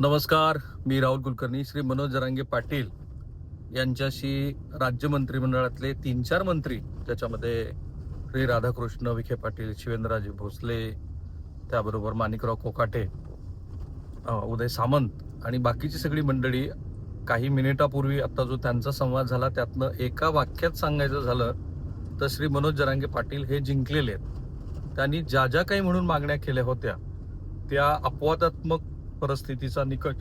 नमस्कार मी राहुल कुलकर्णी श्री मनोज जरांगे पाटील यांच्याशी राज्य मंत्रिमंडळातले तीन चार मंत्री त्याच्यामध्ये श्री राधाकृष्ण विखे पाटील शिवेंद्रराजे भोसले त्याबरोबर माणिकराव कोकाटे उदय सामंत आणि बाकीची सगळी मंडळी काही मिनिटापूर्वी आता जो त्यांचा संवाद झाला त्यातनं एका वाक्यात सांगायचं झालं तर श्री मनोज जरांगे पाटील हे जिंकलेले आहेत. त्यांनी ज्या ज्या काही म्हणून मागण्या केल्या होत्या त्या अपवादात्मक परिस्थितीचा निकष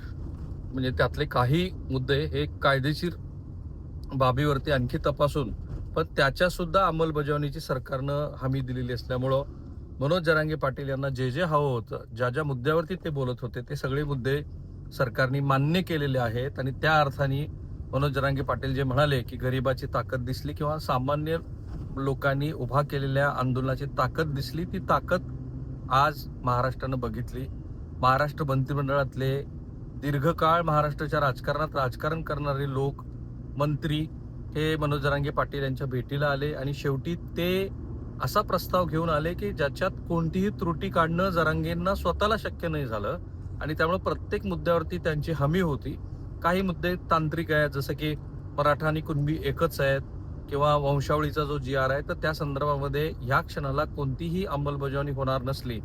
म्हणजे त्यातले काही मुद्दे हे कायदेशीर बाबीवरती आणखी तपासून पण त्याच्या सुद्धा अंमलबजावणीची सरकारनं हमी दिलेली असल्यामुळं मनोज जरांगे पाटील यांना जे जे हवं होतं ज्या ज्या मुद्द्यावरती ते बोलत होते ते सगळे मुद्दे सरकारने मान्य केलेले आहेत. आणि त्या अर्थाने मनोज जरांगे पाटील जे म्हणाले की गरिबाची ताकद दिसली किंवा सामान्य लोकांनी उभा केलेल्या आंदोलनाची ताकद दिसली ती ताकद आज महाराष्ट्रानं बघितली. महाराष्ट्र मंत्रिमंडळातले दीर्घकाळ महाराष्ट्राच्या राजकारणात राजकारण करणारे लोक मंत्री हे मनोज जरांगे पाटील यांच्या भेटीला आले आणि शेवटी ते असा प्रस्ताव घेऊन आले की ज्याच्यात कोणतीही त्रुटी काढणं जरांगेंना स्वतःला शक्य नाही झालं आणि त्यामुळे प्रत्येक मुद्द्यावरती त्यांची हमी होती. काही मुद्दे तांत्रिक आहेत जसं की मराठा आणि कुणबी एकच आहेत किंवा वंशावळीचा जो जी आर आहे तर त्या संदर्भामध्ये ह्या क्षणाला कोणतीही अंमलबजावणी होणार नसली.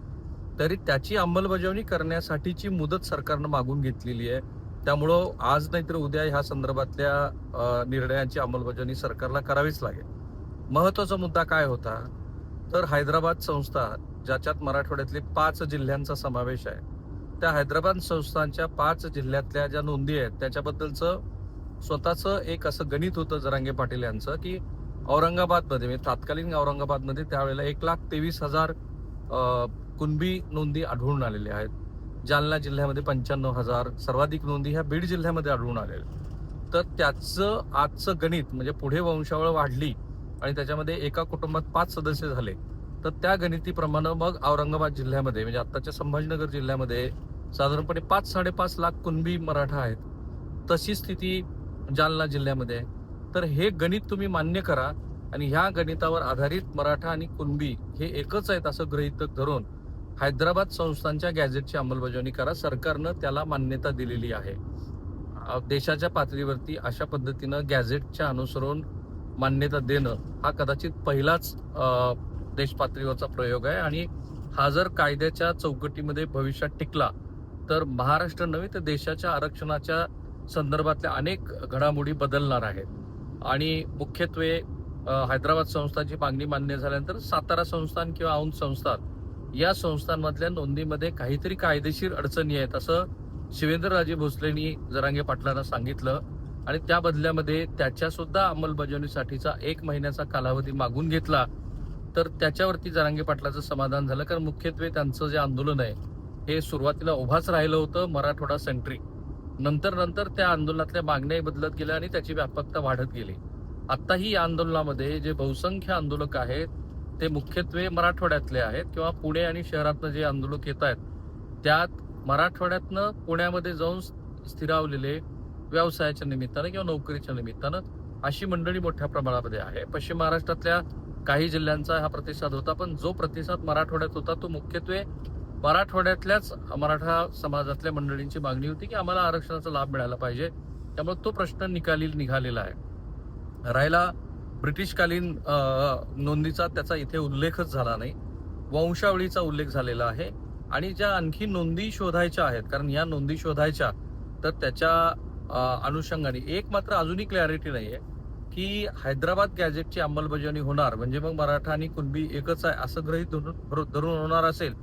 तरी त्याची अंमलबजावणी करण्यासाठीची मुदत सरकारनं मागून घेतलेली आहे. त्यामुळं आज नाहीतर उद्या ह्या संदर्भातल्या निर्णयांची निर्णयाची अंमलबजावणी सरकारला करावीच लागेल. महत्त्वाचा मुद्दा काय होता? तर हैदराबाद संस्था ज्याच्यात मराठवाड्यातले पाच जिल्ह्यांचा समावेश आहे त्या हैदराबाद संस्थांच्या पाच जिल्ह्यातल्या ज्या नोंदी आहेत त्याच्याबद्दलचं स्वतःचं एक असं गणित होतं जरांगे पाटील यांचं की औरंगाबादमध्ये म्हणजे तात्कालीन औरंगाबादमध्ये त्यावेळेला एक लाख तेवीस हजार कुणबी नोंदी आढळून आलेल्या आहेत. जालना जिल्ह्यामध्ये पंच्याण्णव हजार सर्वाधिक नोंदी ह्या बीड जिल्ह्यामध्ये आढळून आलेल्या तर त्याचं आजचं गणित म्हणजे पुढे वंशावळ वाढली आणि त्याच्यामध्ये एका कुटुंबात पाच सदस्य झाले तर त्या गणितीप्रमाणे मग औरंगाबाद जिल्ह्यामध्ये म्हणजे आत्ताच्या संभाजीनगर जिल्ह्यामध्ये साधारणपणे पाच साडेपाच लाख कुणबी मराठा आहेत. तशी स्थिती जालना जिल्ह्यामध्ये आहे. तर हे गणित तुम्ही मान्य करा आणि ह्या गणितावर आधारित मराठा आणि कुणबी हे एकच आहेत असं गृहीतक धरून हैदराबाद संस्थांच्या गॅझेटची अंमलबजावणी करा. सरकारनं त्याला मान्यता दिलेली आहे. देशाच्या पातळीवरती अशा पद्धतीनं गॅझेटच्या अनुसरून मान्यता देणं हा कदाचित पहिलाच देशपातळीवरचा देश पातळीवरचा प्रयोग आहे. आणि हा जर कायद्याच्या चौकटीमध्ये भविष्यात टिकला तर महाराष्ट्र नव्हे तर देशाच्या आरक्षणाच्या संदर्भातल्या अनेक घडामोडी बदलणार आहेत. आणि मुख्यत्वे हैदराबाद संस्थांची मागणी मान्य झाल्यानंतर सातारा संस्थान किंवा औंध संस्थान या संस्थांमधल्या नोंदीमध्ये काहीतरी कायदेशीर अडचणी आहेत असं शिवेंद्रराजे भोसलेंनी जरांगे पाटलांना सांगितलं. आणि त्या बदल्यामध्ये त्याच्या सुद्धा अंमलबजावणीसाठीचा एक महिन्याचा कालावधी मागून घेतला. तर त्याच्यावरती जरांगे पाटलाचं समाधान झालं कारण मुख्यत्वे त्यांचं जे आंदोलन आहे हे सुरुवातीला उभाच राहिलं होतं मराठवाडा सेंट्रिक नंतर नंतर त्या आंदोलनातल्या मागण्याही बदलत गेल्या आणि त्याची व्यापकता वाढत गेली. आत्ताही या आंदोलनामध्ये जे बहुसंख्य आंदोलक आहेत ते मुख्यत्वे मराठवाड्यातले आहेत किंवा पुणे आणि शहरातनं जे आंदोलक येत आहेत त्यात मराठवाड्यातनं पुण्यामध्ये जाऊन स्थिरावलेले व्यवसायाच्या निमित्तानं किंवा नोकरीच्या निमित्तानं अशी मंडळी मोठ्या प्रमाणामध्ये आहे. पश्चिम महाराष्ट्रातल्या काही जिल्ह्यांचा हा प्रतिसाद होता पण जो प्रतिसाद मराठवाड्यात होता तो मुख्यत्वे मराठवाड्यातल्याच मराठा समाजातल्या मंडळींची मागणी होती की आम्हाला आरक्षणाचा लाभ मिळाला पाहिजे. त्यामुळे तो प्रश्न निकाली निघालेला आहे. राहिला ब्रिटिशकालीन नोंदीचा त्याचा इथे उल्लेखच झाला नाही. वंशावळीचा उल्लेख झालेला आहे. आणि ज्या आणखी नोंदी शोधायच्या आहेत कारण या नोंदी शोधायच्या तर त्याच्या अनुषंगाने एक मात्र अजूनही क्लॅरिटी नाहीये की हैदराबाद गॅजेटची अंमलबजावणी होणार. म्हणजे मग मराठा आणि कुणबी एकच आहे असं गृहीत धरून धरून होणार असेल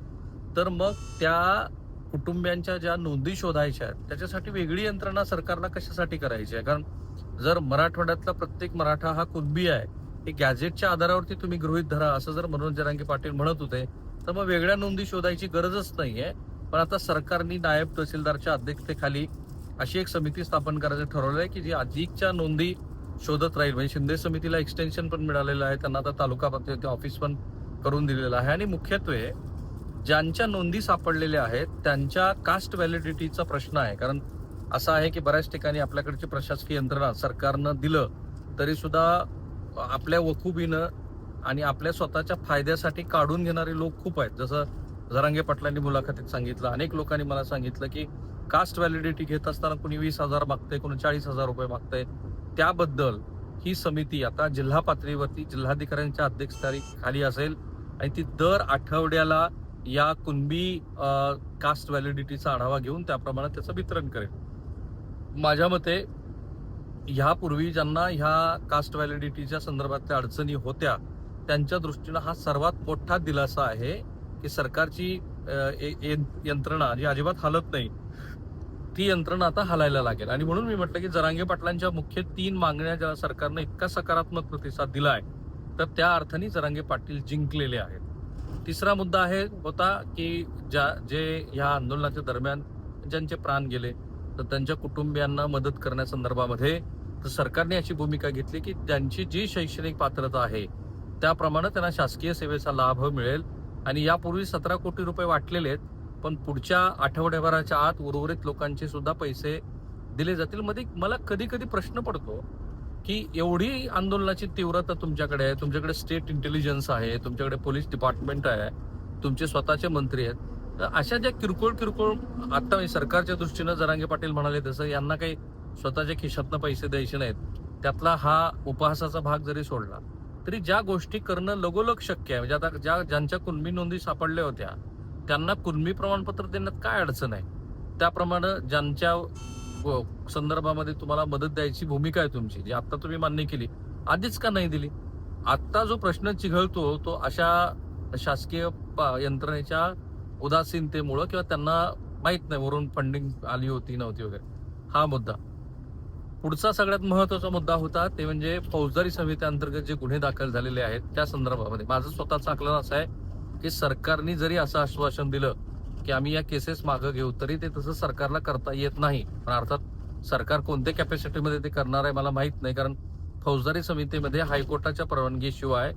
तर मग त्या कुटुंबियांच्या ज्या नोंदी शोधायच्या आहेत त्याच्यासाठी वेगळी यंत्रणा सरकारला कशासाठी करायची आहे? कारण जर मराठवाड्यातला प्रत्येक मराठा हा कुणबी आहे हे गॅजेटच्या आधारावरती तुम्ही गृहीत धरा असं जर मनोज जरांगे पाटील म्हणत होते तर मग वेगळ्या नोंदी शोधायची गरजच नाहीये. पण आता सरकारने नायब तहसीलदारच्या अध्यक्षतेखाली अशी एक समिती स्थापन करायचं ठरवलं आहे की जी अधिकच्या नोंदी शोधत राहील. म्हणजे शिंदे समितीला एक्सटेन्शन पण मिळालेलं आहे त्यांना आता तालुका पातळीवरती ऑफिस पण करून दिलेलं आहे. आणि मुख्यत्वे ज्यांच्या नोंदी सापडलेल्या आहेत त्यांच्या कास्ट व्हॅलिडिटीचा प्रश्न आहे. कारण असं आहे की बऱ्याच ठिकाणी आपल्याकडची प्रशासकीय यंत्रणा सरकारनं दिलं तरी सुद्धा आपल्या वखुबीनं आणि आपल्या स्वतःच्या फायद्यासाठी काढून घेणारे लोक खूप आहेत. जसं जरांगे पाटलांनी मुलाखतीत सांगितलं अनेक लोकांनी मला सांगितलं की कास्ट व्हॅलिडिटी घेत असताना कोणी वीस हजार मागतंय कोणी चाळीस हजार रुपये मागतंय. त्याबद्दल ही समिती आता जिल्हा पातळीवरती जिल्हाधिकाऱ्यांच्या अध्यक्षतेखाली खाली असेल आणि ती दर आठवड्याला या कुणबी कास्ट व्हॅलिडिटीचा आढावा घेऊन त्याप्रमाणे त्याचं वितरण करेल. माझ्या मते ह्यापूर्वी ज्यांना ह्या कास्ट व्हॅलिडिटीच्या संदर्भातल्या अडचणी होत्या त्यांच्या दृष्टीनं हा सर्वात मोठा दिलासा आहे की सरकारची ए- यंत्रणा जी अजिबात हलत नाही ती यंत्रणा आता हलायला लागेल. आणि म्हणून मी म्हटलं की जरांगे पाटलांच्या मुख्य तीन मागण्या ज्या सरकारनं इतका सकारात्मक प्रतिसाद दिला आहे तर त्या अर्थाने जरांगे पाटील जिंकलेले आहेत. तिसरा मुद्दा आहे होता की ज्या जे ह्या आंदोलनाच्या दरम्यान ज्यांचे प्राण गेले तर त्यांच्या कुटुंबियांना मदत करण्यासंदर्भामध्ये तर सरकारने अशी भूमिका घेतली की त्यांची जी शैक्षणिक पात्रता आहे त्याप्रमाणे त्यांना शासकीय सेवेचा लाभ मिळेल. आणि यापूर्वी सतरा कोटी रुपये वाटलेले आहेत पण पुढच्या आठवड्याभराच्या आत उर्वरित लोकांचे सुद्धा पैसे दिले जातील. मध्ये मला कधी कधी प्रश्न पडतो की एवढी आंदोलनाची तीव्रता तुमच्याकडे आहे तुमच्याकडे स्टेट इंटेलिजन्स आहे तुमच्याकडे पोलीस डिपार्टमेंट आहे तुमचे स्वतःचे मंत्री आहेत. तर अशा ज्या किरकोळ किरकोळ आता सरकारच्या दृष्टीनं जरांगे पाटील म्हणाले तसं यांना काही स्वतःच्या खिशातनं पैसे द्यायचे नाहीत. त्यातला हा उपहासाचा भाग जरी सोडला तरी ज्या गोष्टी करणं लगोलग शक्य आहे. म्हणजे आता ज्या ज्यांच्या कुणबी नोंदी सापडल्या होत्या त्यांना कुणबी प्रमाणपत्र देण्यात काय अडचण आहे? त्याप्रमाणे ज्यांच्या संदर्भामध्ये तुम्हाला मदत द्यायची भूमिका आहे तुमची जी आत्ता तुम्ही मान्य केली. आधीच का नाही दिली? आत्ता जो प्रश्न चिघळतो तो अशा शासकीय यंत्रणेच्या उदासीनतेमुळं किंवा त्यांना माहीत नाही वरून फंडिंग आली होती नव्हती वगैरे. हा मुद्दा. पुढचा सगळ्यात महत्त्वाचा मुद्दा होता ते म्हणजे फौजदारी संहितेअंतर्गत जे गुन्हे दाखल झालेले आहेत त्या संदर्भामध्ये. माझं स्वतःचं आकलन असं आहे की सरकारने जरी असं आश्वासन दिलं की आम्ही या केसेस मागं घेऊ तरी ते तसं सरकारला करता येत नाही. पण अर्थात सरकार कोणत्या कॅपॅसिटीमध्ये ते करणार आहे मला माहीत नाही कारण फौजदारी समितीमध्ये हायकोर्टाच्या परवानगीशिवाय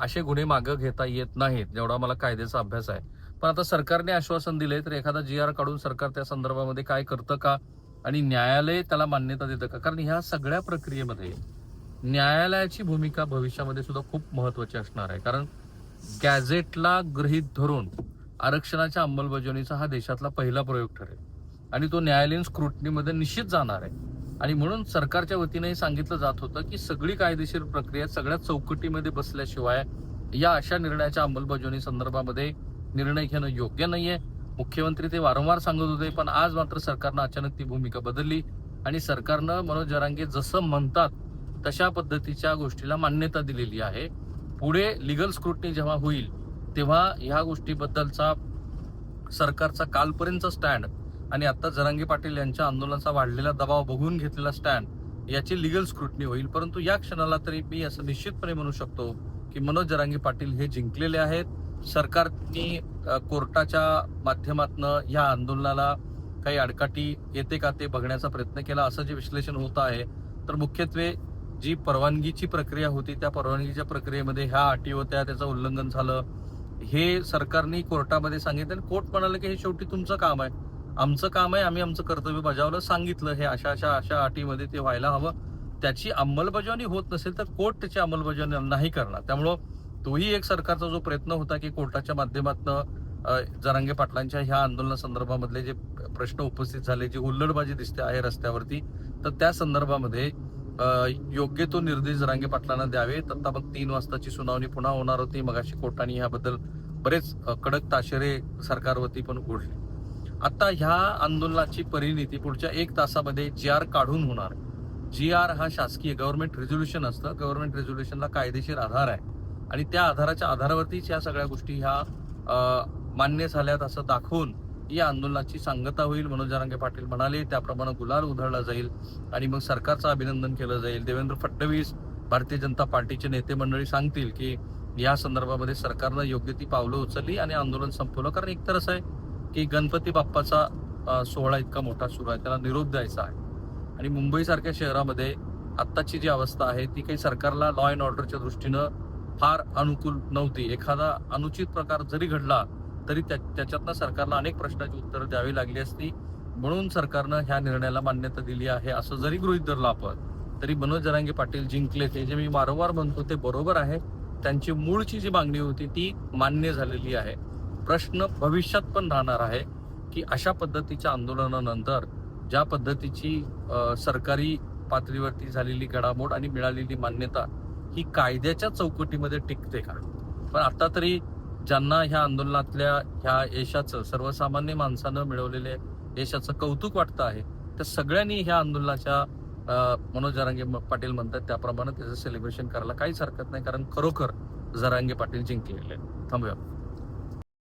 असे गुन्हे मागं घेता येत नाहीत जेवढा मला कायद्याचा अभ्यास आहे. पण आता सरकारने आश्वासन दिले तर एखादा जी आर काढून सरकार त्या संदर्भामध्ये काय करतं का? आणि न्यायालय त्याला मान्यता देतं का? कारण ह्या सगळ्या प्रक्रियेमध्ये न्यायालयाची भूमिका भविष्यामध्ये सुद्धा खूप महत्वाची असणार आहे. कारण गॅझेटला गृहीत धरून आरक्षणाच्या अंमलबजावणीचा हा देशातला पहिला प्रयोग ठरेल. आणि तो न्यायालयीन स्क्रुटनीमध्ये निश्चित जाणार आहे. आणि म्हणून सरकारच्या वतीनेही सांगितलं जात होतं की सगळी कायदेशीर प्रक्रिया सगळ्या चौकटीमध्ये बसल्याशिवाय या अशा निर्णयाच्या अंमलबजावणी संदर्भामध्ये निर्णय घेणं योग्य नाहीये. मुख्यमंत्री ते वारंवार सांगत होते पण आज मात्र सरकारनं अचानक ती भूमिका बदलली आणि सरकारनं मनोज जरांगे जसं म्हणतात तशा पद्धतीच्या गोष्टीला मान्यता दिलेली आहे. पुढे लिगल स्क्रुटनी जेव्हा होईल तेव्हा ह्या गोष्टीबद्दलचा सरकारचा कालपर्यंतचा स्टँड आणि आता जरांगी पाटील यांच्या आंदोलनाचा वाढलेला दबाव बघून घेतलेला स्टँड याची लिगल स्क्रुटनी होईल. परंतु या क्षणाला तरी मी असं निश्चितपणे म्हणू शकतो की मनोज जरांगी पाटील हे जिंकलेले आहेत. सरकारने कोर्टाच्या माध्यमातनं या आंदोलनाला काही अडकाटी येते का ते बघण्याचा प्रयत्न केला असं जे विश्लेषण होत आहे. तर मुख्यत्वे जी परवानगीची प्रक्रिया होती त्या परवानगीच्या प्रक्रियेमध्ये ह्या अटी होत्या त्याचं उल्लंघन झालं. हे सरकारने कोर्टामध्ये सांगितलं आणि कोर्ट म्हणाले की हे शेवटी तुमचं काम आहे. आमचं काम आहे आम्ही आमचं कर्तव्य बजावलं सांगितलं हे अशा अशा अशा अटीमध्ये ते व्हायला हवं. त्याची अंमलबजावणी होत नसेल तर कोर्ट त्याची अंमलबजावणी नाही करणार. त्यामुळं तोही एक सरकारचा जो प्रयत्न होता की कोर्टाच्या माध्यमातून जरांगे पाटलांच्या ह्या आंदोलनासंदर्भामधले जे प्रश्न उपस्थित झाले जी हुल्लडबाजी दिसते आहे रस्त्यावरती तर त्या संदर्भामध्ये योग्य तो निर्देश जरांगे पाटलांना द्यावे. तत्ता मग तीन वाजताची सुनावणी पुन्हा होणार होती. मगाशी कोर्टाने ह्याबद्दल बरेच कडक ताशेरे सरकारवरती पण ओढले आता ह्या आंदोलनाची परिणिती पुढच्या एक तासामध्ये जी आर काढून होणार. जी आर हा शासकीय गव्हर्नमेंट रेझोल्युशन असतं. गव्हर्नमेंट रेझोल्युशनला कायदेशीर आधार आहे. आणि त्या आधाराच्या आधारावरतीच या सगळ्या गोष्टी ह्या मान्य झाल्यात असं दाखवून या आंदोलनाची सांगता होईल. मनोज जरांगे पाटील म्हणाले त्याप्रमाणे गुलाल उधळला जाईल आणि मग सरकारचं अभिनंदन केलं जाईल. देवेंद्र फडणवीस भारतीय जनता पार्टीचे नेते मंडळी सांगतील की या संदर्भामध्ये सरकारनं योग्य ती पावलं उचलली आणि आंदोलन संपवलं. कारण एकतर असं आहे की गणपती बाप्पाचा सोहळा इतका मोठा सुरू आहे. त्याला निरोप द्यायचा आहे. आणि मुंबईसारख्या शहरामध्ये आत्ताची जी अवस्था आहे ती काही सरकारला लॉ अँड ऑर्डरच्या दृष्टीनं फार अनुकूल नव्हती. एखादा अनुचित प्रकार जरी घडला तरी त्या त्याच्यातनं सरकारला अनेक प्रश्नाची उत्तरं द्यावी लागली असती. म्हणून सरकारनं ह्या निर्णयाला मान्यता दिली आहे. असं जरी गृहित धरलं आपण तरी मनोज जरांगे पाटील जिंकले. ते जे मी वारंवार म्हणतो ते बरोबर आहे. त्यांची मूळची जी मागणी होती ती मान्य झालेली आहे. प्रश्न भविष्यात पण राहणार आहे की अशा पद्धतीच्या आंदोलनानंतर ज्या पद्धतीची सरकारी पातळीवरती झालेली घडामोड आणि मिळालेली मान्यता ही कायद्याच्या चौकटीमध्ये टिकते का? पण आता तरी ज्यांना ह्या आंदोलनातल्या ह्या यशाचं सर्वसामान्य माणसानं मिळवलेले यशाचं कौतुक वाटतं आहे तर सगळ्यांनी ह्या आंदोलनाच्या मनोज जरांगे पाटील म्हणतात त्याप्रमाणे त्याचं सेलिब्रेशन करायला काहीच हरकत नाही कारण खरोखर जरांगे पाटील जिंकलेले थांबूया.